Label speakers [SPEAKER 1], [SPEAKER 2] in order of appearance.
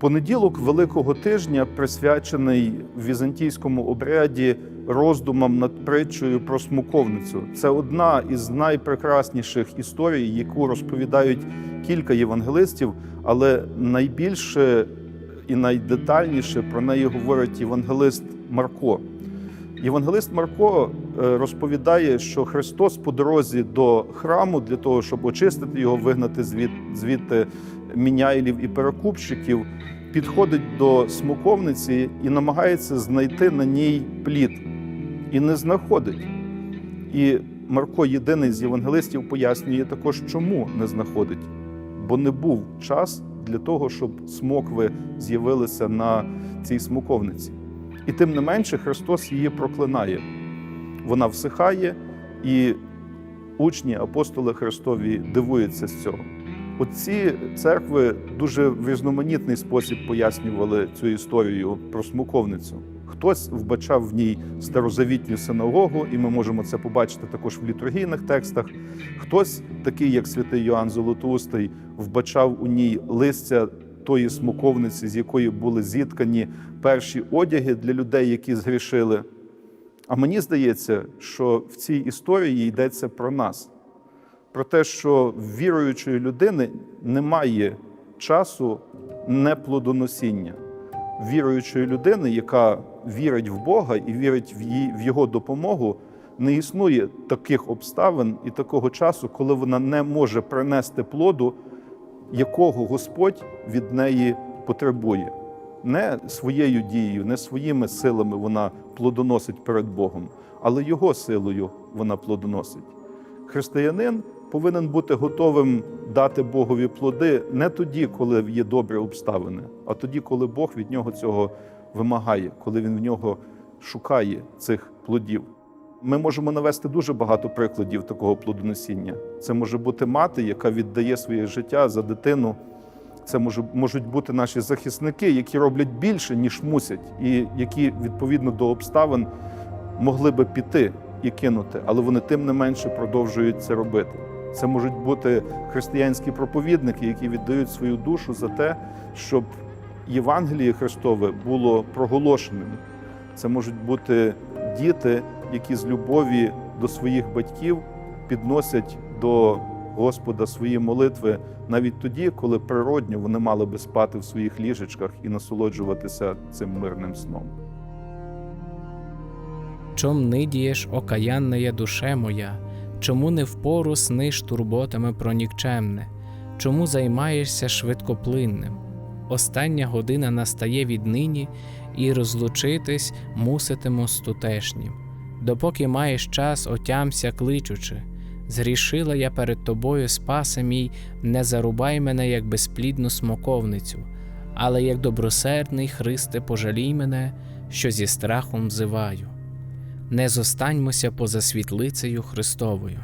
[SPEAKER 1] Понеділок Великого тижня присвячений в візантійському обряді роздумам над притчею про смоковницю. Це одна із найпрекрасніших історій, яку розповідають кілька євангелистів, але найбільше і найдетальніше про неї говорить євангелист Марко. Євангелист Марко е, розповідає, що Христос по дорозі до храму для того, щоб очистити його, вигнати звідти міняйлів і перекупщиків, підходить до смоковниці і намагається знайти на ній плід, і не знаходить. І Марко, єдиний з євангелистів, пояснює також, чому не знаходить, бо не був час для того, щоб смокви з'явилися на цій смоковниці. І тим не менше Христос її проклинає. Вона всихає, і учні, апостоли Христові дивуються з цього. Оці церкви дуже в різноманітний спосіб пояснювали цю історію про смоковницю. Хтось вбачав в ній старозавітню синагогу, і ми можемо це побачити також в літургійних текстах. Хтось, такий як святий Йоанн Золотоустий, вбачав у ній листя тої смоковниці, з якої були зіткані перші одяги для людей, які згрішили. А мені здається, що в цій історії йдеться про нас, про те, що віруючої людини немає часу неплодоносіння. Віруючої людини, яка вірить в Бога і вірить в Його допомогу, не існує таких обставин і такого часу, коли вона не може принести плоду, якого Господь від неї потребує. Не своєю дією, не своїми силами вона плодоносить перед Богом, але Його силою вона плодоносить. Християнин повинен бути готовим дати Богові плоди не тоді, коли є добрі обставини, а тоді, коли Бог від нього цього вимагає, коли він в нього шукає цих плодів. Ми можемо навести дуже багато прикладів такого плодоносіння. Це може бути мати, яка віддає своє життя за дитину. Це можуть бути наші захисники, які роблять більше, ніж мусять, і які відповідно до обставин могли би піти і кинути, але вони тим не менше продовжують це робити. Це можуть бути християнські проповідники, які віддають свою душу за те, щоб Євангеліє Христове було проголошеним. Це можуть бути діти, які з любові до своїх батьків підносять до Господа свої молитви навіть тоді, коли природньо вони мали би спати в своїх ліжечках і насолоджуватися цим мирним сном.
[SPEAKER 2] Чом нидієш, окаянна душе моя, чому не впору сниш турботами про нікчемне, чому займаєшся швидкоплинним? Остання година настає віднині, і розлучитись муситиму з тутешнім. Допоки маєш час, отямся кличучи. Згрішила я перед тобою, спасе мій, не зарубай мене, як безплідну смоковницю, але як добросердний Христе, пожалій мене, що зі страхом взиваю не зостаньмося поза світлицею Христовою.